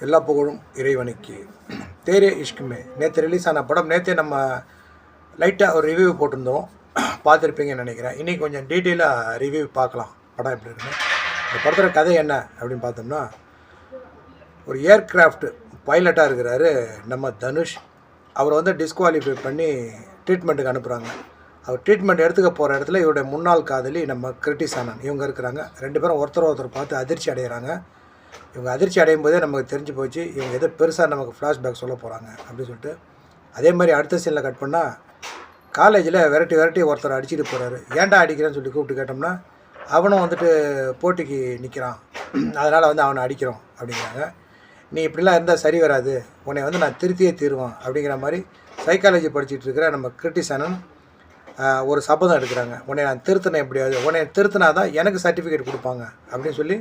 எல்லா புகழும் இறைவனுக்கு. தேரே இஷ்குமே. நேற்று ரிலீஸ் ஆன படம் நேற்றே நம்ம லைட்டாக ஒரு ரிவ்யூ போட்டிருந்தோம். பார்த்துருப்பீங்கன்னு நினைக்கிறேன். இன்றைக்கி கொஞ்சம் டீட்டெயிலாக ரிவ்யூ பார்க்கலாம். படம் எப்படி இருக்குன்னு. இந்த படத்தோட கதை என்ன அப்படின்னு பார்த்தோம்னா ஒரு ஏர்க்ராஃப்ட் பைலட்டாக இருக்கிறாரு நம்ம தனுஷ். அவரை வந்து டிஸ்குவாலிஃபை பண்ணி ட்ரீட்மெண்ட்டுக்கு அனுப்புகிறாங்க அவர் ட்ரீட்மெண்ட் எடுத்துக்க போகிற இடத்துல இவருடைய முன்னாள் காதலி நம்ம கிரிட்டிஸ் இவங்க இருக்கிறாங்க. ரெண்டு பேரும் ஒருத்தர் ஒருத்தர் பார்த்து அதிர்ச்சி அடைகிறாங்க இவங்க அதிர்ச்சி அடையும் போதே நமக்கு தெரிஞ்சு போச்சு இவங்க எதோ பெருசாக நமக்கு ஃப்ளாஷ்பேக் சொல்ல போகிறாங்க அப்படின்னு சொல்லிட்டு. அதே மாதிரி அடுத்த சீனில் கட் பண்ணால் காலேஜில் விரட்டி விரட்டி ஒருத்தர் அடிச்சுட்டு போகிறாரு ஏன்டா அடிக்கிறேன்னு சொல்லி கூப்பிட்டு கேட்டோம்னா அவனும் வந்துட்டு போட்டிக்கு நிற்கிறான் அதனால் வந்து அவனை அடிக்கிறோம் அப்படிங்கிறாங்க. நீ இப்படிலாம் இருந்தால் சரி வராது. உன்னை வந்து நான் திருத்தியே தீருவான் அப்படிங்கிற மாதிரி சைக்காலஜி படிச்சுட்டு இருக்கிற நம்ம கிரிட்டிசனன் ஒரு சபதம் எடுக்கிறாங்க. உன்னை நான் திருத்தினேன் எப்படியாவது. உன்னை திருத்தினா தான் எனக்கு சர்டிஃபிகேட் கொடுப்பாங்க அப்படின்னு சொல்லி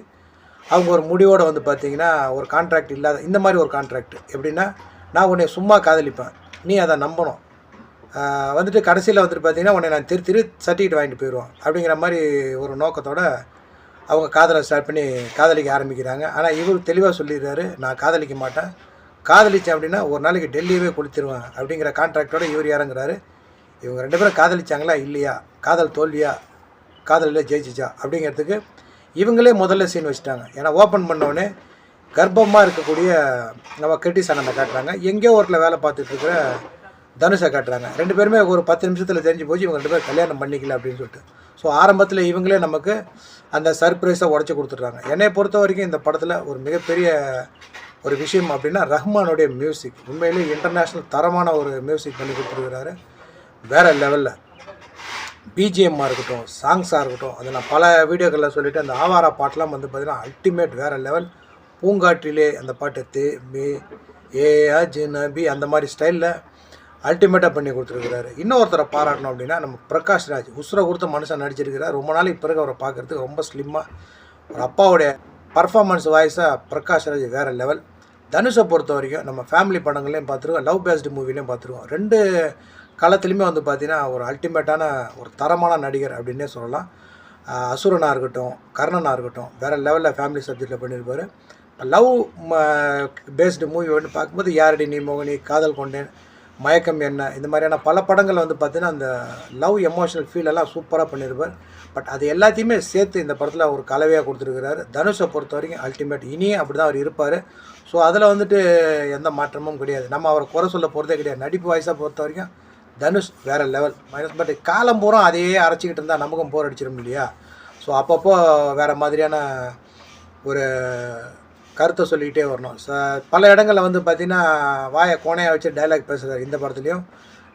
அவங்க ஒரு முடிவோடு வந்து பார்த்தீங்கன்னா ஒரு கான்ட்ராக்ட் இல்லாத இந்த மாதிரி ஒரு கான்ட்ராக்ட் எப்படின்னா நான் உன்னை சும்மா காதலிப்பேன். நீ அதை நம்பணும். வந்துட்டு கடைசியில் வந்துட்டு பார்த்தீங்கன்னா உன்னை நான் திரு திரு சர்டிஃபிகேட் வாங்கிட்டு போயிடுவோம் அப்படிங்கிற மாதிரி ஒரு நோக்கத்தோடு அவங்க காதலை ஸ்டார்ட் பண்ணி காதலிக்க ஆரம்பிக்கிறாங்க. ஆனால் இவர் தெளிவாக சொல்லிடுறாரு நான் காதலிக்க மாட்டேன். காதலிச்சேன் அப்படின்னா ஒரு நாளைக்கு டெல்லியவே கொடுத்துருவேன் அப்படிங்கிற கான்ட்ராக்டோட இவர் இறங்குறாரு. இவங்க ரெண்டு பேரும் காதலிச்சாங்களா? இல்லையா? காதல் தோல்வியா? காதலில் ஜெயிச்சிச்சா? அப்படிங்கிறதுக்கு இவங்களே முதல்ல சீன் வச்சுட்டாங்க. ஏன்னா ஓப்பன் பண்ணோடனே கர்ப்பமாக இருக்கக்கூடிய நம்ம கெட்டி சனத்தை காட்டுறாங்க. எங்கேயோ ஒருத்தில் வேலை பார்த்துட்டு இருக்கிற தனுஷை காட்டுறாங்க. ரெண்டு பேருமே ஒரு பத்து நிமிஷத்தில் தெரிஞ்சு போச்சு இவங்க ரெண்டு பேரும் கல்யாணம் பண்ணிக்கல அப்படின்னு சொல்லிட்டு. ஸோ ஆரம்பத்தில் இவங்களே நமக்கு அந்த சர்ப்ரைஸை உடச்சி கொடுத்துட்றாங்க. என்னை பொறுத்த வரைக்கும் இந்த படத்தில் ஒரு மிகப்பெரிய ஒரு விஷயம் அப்படின்னா ரஹ்மானுடைய மியூசிக் உண்மையிலேயே இன்டர்நேஷ்னல் தரமான ஒரு மியூசிக் பண்ணி கொடுத்துருக்கிறாரு. வேறு லெவலில் பிஜிஎம்மாக இருக்கட்டும் சாங்ஸாக இருக்கட்டும் அதை நான் பல வீடியோக்களில் சொல்லிவிட்டு அந்த ஆவாரா பாட்டெலாம் வந்து பார்த்திங்கன்னா அல்டிமேட் வேறு லெவல் பூங்காற்றிலே அந்த பாட்டு தே மே ஏ அஜ்னபி அந்த மாதிரி ஸ்டைலில் அல்டிமேட்டாக பண்ணி கொடுத்துருக்கிறாரு. இன்னொருத்தரை பாராட்டணும் அப்படின்னா நம்ம பிரகாஷ் ராஜ். உசுரை கொடுத்த மனுஷன் நடிச்சிருக்கிறார். ரொம்ப நாளைக்கு பிறகு அவரை பார்க்குறதுக்கு ரொம்ப ஸ்லிம்மாக ஒரு அப்பாவுடைய பர்ஃபார்மன்ஸ் வாய்ஸாக பிரகாஷ் ராஜ் வேறு லெவல் தனுஷை பொறுத்த வரைக்கும் நம்ம ஃபேமிலி படங்களையும் பார்த்துருக்கோம் லவ் பேஸ்டு மூவிலையும் பார்த்துருக்கோம். ரெண்டு காலத்துலேயுமே வந்து பார்த்தீங்கன்னா ஒரு அல்டிமேட்டான ஒரு தரமான நடிகர் அப்படின்னே சொல்லலாம். அசுரனாக இருக்கட்டும் கர்ணனாக இருக்கட்டும் வேறு லெவலில் ஃபேமிலி சப்ஜெக்டில் பண்ணியிருப்பார் லவ் பேஸ்டு மூவி வந்து பார்க்கும்போது யாரடி நீ மோகினி காதல் கொண்டேன் மயக்கம் என்ன இந்த மாதிரியான பல படங்கள் வந்து பார்த்தீங்கன்னா அந்த லவ் எமோஷனல் ஃபீல் எல்லாம் சூப்பராக பண்ணியிருப்பார் பட் அது எல்லாத்தையுமே சேர்த்து இந்த படத்தில் ஒரு கலவையாக கொடுத்துருக்கிறாரு. தனுஷை பொறுத்த வரைக்கும் அல்டிமேட் இனியும் அப்படி தான் அவர் இருப்பார். ஸோ அதில் வந்துட்டு எந்த மாற்றமும் கிடையாது. நம்ம அவரை குறை சொல்ல போகிறதே கிடையாது. நடிப்பு வாய்ஸாக பொறுத்த வரைக்கும் தனுஷ் வேறு லெவல் மைனஸ் பட் காலம் பூரா அதையே அரைச்சிக்கிட்டு இருந்தால் நமக்கும் போர் அடிச்சிடும் இல்லையா? ஸோ அப்பப்போ வேறு மாதிரியான ஒரு கருத்தை சொல்லிக்கிட்டே வரணும். ச பல இடங்களில் வந்து பார்த்திங்கன்னா வாயை கோணையாக வச்சு டைலாக் பேசுகிறார் இந்த படத்துலையும்.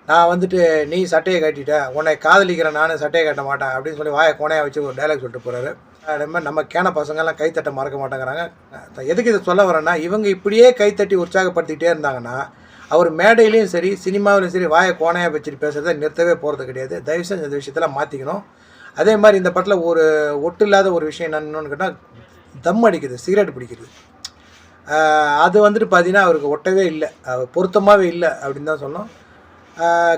நான் வந்துட்டு நீ சட்டையை கட்டிட்ட. உன்னை காதலிக்கிறேன் நானும் சட்டையை கட்ட மாட்டேன். அப்படின்னு சொல்லி வாயை கோணையாக வச்சு ஒரு டைலாக் சொல்லிட்டு போகிறாரு நம்ம நம்ம கேன பசங்கள்லாம் கைத்தட்ட மறக்க மாட்டேங்கிறாங்க. எதுக்கு இதை சொல்ல வரேன்னா இவங்க இப்படியே கைத்தட்டி உற்சாகப்படுத்திக்கிட்டே இருந்தாங்கன்னா அவர் மேடையிலையும் சரி சினிமாவிலையும் சரி வாயை கோணையாக வச்சுட்டு பேசுகிறத நிறுத்தவே போகிறது கிடையாது. தயவு செஞ்சு விஷயத்தெல்லாம் மாற்றிக்கணும் அதே மாதிரி இந்த படத்தில் ஒரு ஒட்டு இல்லாத ஒரு விஷயம் என்னன்னு கேட்டால் தம் அடிக்குது சிகரெட் பிடிக்கிறது அது வந்துட்டு பார்த்தீங்கன்னா அவருக்கு ஒட்டவே இல்லை. அவர் பொருத்தமாகவே இல்லை அப்படின்னு தான் சொன்னோம்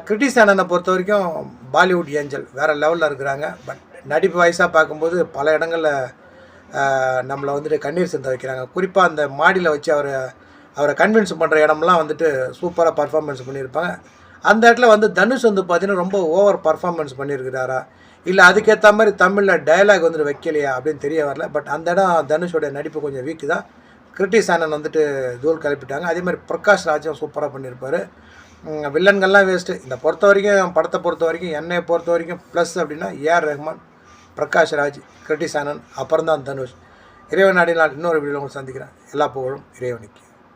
கிரிட்டிஸ் அண்ணனை பொறுத்த வரைக்கும் பாலிவுட் ஏஞ்சல் வேறு லெவலில் இருக்கிறாங்க. பட் நடிப்பு வயசாக பார்க்கும்போது பல இடங்களில் நம்மளை வந்துட்டு கண்ணீர் சிந்த வைக்கிறாங்க. குறிப்பாக அந்த மாடியில் வச்சு அவரை அவரை கன்வின்ஸ் பண்ணுற இடம்லாம் வந்துட்டு சூப்பராக பர்ஃபார்மன்ஸ் பண்ணியிருப்பாங்க. அந்த இடத்துல வந்து தனுஷ் வந்து பார்த்தீங்கன்னா ரொம்ப ஓவர் பர்ஃபார்மன்ஸ் பண்ணியிருக்கிறாரா? இல்லை அதுக்கேற்ற மாதிரி தமிழில் டயலாக் வந்துட்டு வைக்கலையா அப்படின்னு தெரிய வரல. பட் அந்த இடம் தனுஷோடைய நடிப்பு கொஞ்சம் வீக்கு தான். கிரிட்டிஸ் ஆனன் வந்துட்டு தூள் கிளப்பிட்டாங்க அதே மாதிரி பிரகாஷ் ராஜும் சூப்பராக பண்ணியிருப்பார். வில்லன்கள்லாம் வேஸ்ட்டு இந்த பொறுத்த வரைக்கும் படத்தை பொறுத்த வரைக்கும் என்னை பொறுத்த வரைக்கும் ப்ளஸ் அப்படின்னா ஏஆர் ரஹ்மான் பிரகாஷ் ராஜ் கிரிட்டிஸ் ஆனந்த் அப்புறம் தான் தனுஷ். இறைவன் நாடினால் இன்னொரு வீடியோ சந்திக்கிறேன். எல்லா புகழும் இறைவனுக்கு.